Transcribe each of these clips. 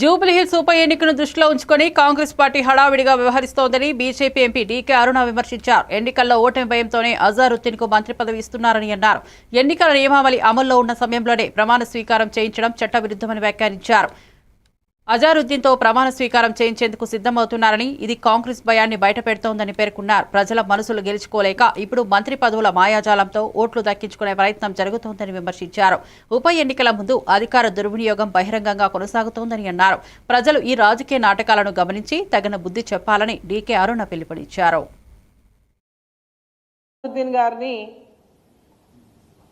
జూబ్లీహిల్స్ ఉప ఎన్నికను దృష్టిలో ఉంచుకొని కాంగ్రెస్ పార్టీ హడావిడిగా వ్యవహరిస్తోందని బీజేపీ ఎంపీ డీకే అరుణ విమర్శించారు. ఎన్నికల్లో ఓటమి భయంతోనే అజారుద్దీన్కు మంత్రి పదవి ఇస్తున్నారని అన్నారు. ఎన్నికల నియమావళి అమల్లో ఉన్న సమయంలోనే ప్రమాణ స్వీకారం చేయించడం చట్టవిరుద్ధమని వ్యాఖ్యానించారు. అజారుద్దీన్తో ప్రమాణ స్వీకారం చేయించేందుకు సిద్ధమవుతున్నారని ఇది కాంగ్రెస్ భయాన్ని బయటపెడుతోందని పేర్కొన్నారు. ప్రజల మనసులు గెలుచుకోలేక ఇప్పుడు మంత్రి పదవుల మాయాజాలంతో ఓట్లు దక్కించుకునే ప్రయత్నం జరుగుతోందని విమర్శించారు. ఉప ఎన్నికల ముందు అధికార దుర్వినియోగం బహిరంగంగా కొనసాగుతోందని అన్నారు. ప్రజలు ఈ రాజకీయ నాటకాలను గమనించి తగిన బుద్ధి చెప్పాలని డీకే అరుణ పిలుపునిచ్చారు. గారిని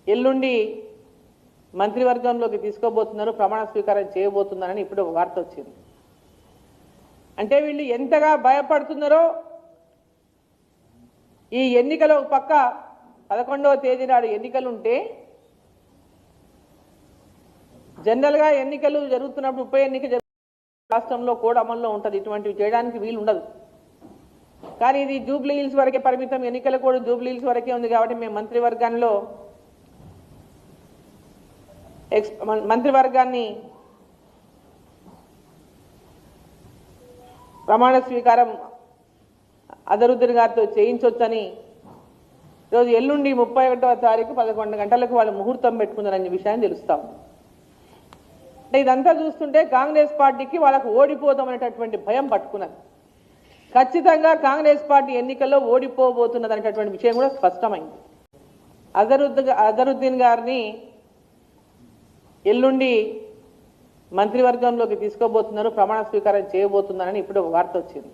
ఎల్లుండి మంత్రివర్గంలోకి తీసుకోబోతున్నారు ప్రమాణ స్వీకారం చేయబోతున్నారని ఇప్పుడు ఒక వార్త వచ్చింది. అంటే వీళ్ళు ఎంతగా భయపడుతున్నారో ఈ ఎన్నికలు ఒక పక్క పదకొండవ తేదీ నాడు ఎన్నికలు ఉంటే జనరల్గా ఎన్నికలు జరుగుతున్నప్పుడు ఉప ఎన్నిక రాష్ట్రంలో కోడ్ అమల్లో ఉంటుంది. ఇటువంటివి చేయడానికి వీలు ఉండదు. కానీ ఇది జూబ్లీ హిల్స్ వరకే పరిమితం. ఎన్నికల కూడా జూబ్లీ హిల్స్ వరకే ఉంది కాబట్టి మేము మంత్రివర్గంలో ఎక్స్ మంత్రివర్గాన్ని ప్రమాణ స్వీకారం అదరుద్దీన్ గారితో చేయించవచ్చని ఈరోజు ఎల్లుండి ముప్పై ఒకటవ తారీఖు పదకొండు గంటలకు వాళ్ళు ముహూర్తం పెట్టుకున్నారనే విషయాన్ని తెలుస్తాం. అంటే ఇదంతా చూస్తుంటే కాంగ్రెస్ పార్టీకి వాళ్ళకు ఓడిపోతామనేటటువంటి భయం పట్టుకున్నది. ఖచ్చితంగా కాంగ్రెస్ పార్టీ ఎన్నికల్లో ఓడిపోబోతున్నది అనేటటువంటి విషయం కూడా స్పష్టమైంది. అజరుద్ద్ అజరుద్దీన్ గారిని ఎల్లుండి మంత్రివర్గంలోకి తీసుకోబోతున్నారు ప్రమాణ స్వీకారం చేయబోతున్నారని ఇప్పుడు ఒక వార్త వచ్చింది.